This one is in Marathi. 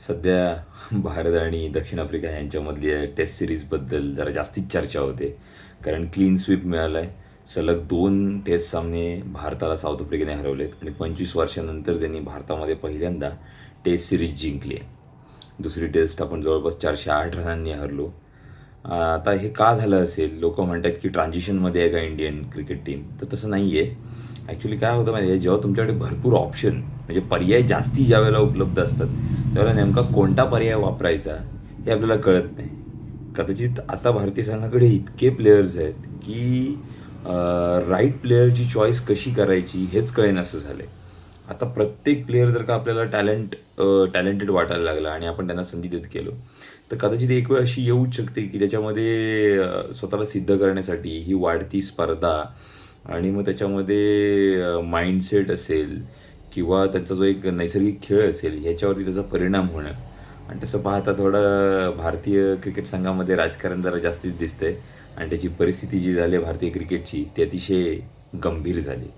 सध्या भारत आणि दक्षिण आफ्रिका यांच्यामधल्या टेस्ट सिरीजबद्दल जरा जास्तीच चर्चा होते. कारण क्लीन स्वीप मिळाला आहे सलग दोन टेस्ट सामने भारताला साऊथ आफ्रिकेने हरवलेत आणि पंचवीस वर्षानंतर त्यांनी भारतामध्ये पहिल्यांदा टेस्ट सिरीज जिंकली आहे. दुसरी टेस्ट आपण जवळपास चारशे आठ रनांनी हरलो. आता हे का झालं असेल? लोक म्हणतात की ट्रान्झिशनमध्ये आहे का इंडियन क्रिकेट टीम तर तसं नाही आहे ॲक्च्युली काय होतं माहिती आहे जेव्हा तुमच्याकडे भरपूर ऑप्शन म्हणजे पर्याय जास्ती ज्या वेळेला उपलब्ध असतात त्यावेळेला नेमका कोणता पर्याय वापरायचा हे आपल्याला कळत नाही. कदाचित आता भारतीय संघाकडे इतके प्लेयर्स आहेत की राईट प्लेयरची चॉईस कशी करायची हेच कळेन असं झालं आहे आता प्रत्येक प्लेयर जर का आपल्याला टॅलेंट टॅलेंटेड वाटायला लागला आणि आपण त्यांना संधी देत गेलो तर कदाचित एक वेळ अशी येऊच शकते की त्याच्यामध्ये स्वतःला सिद्ध करण्यासाठी ही वाढती स्पर्धा आणि मग त्याच्यामध्ये माइंडसेट असेल किंवा त्यांचा जो एक नैसर्गिक खेळ असेल ह्याच्यावरती त्याचा परिणाम होणं आणि तसं पाहता थोडं भारतीय क्रिकेट संघामध्ये राजकारण जरा जास्तीच दिसतंय. आणि त्याची परिस्थिती जी झाली आहे भारतीय क्रिकेटची ती अतिशय गंभीर झाली.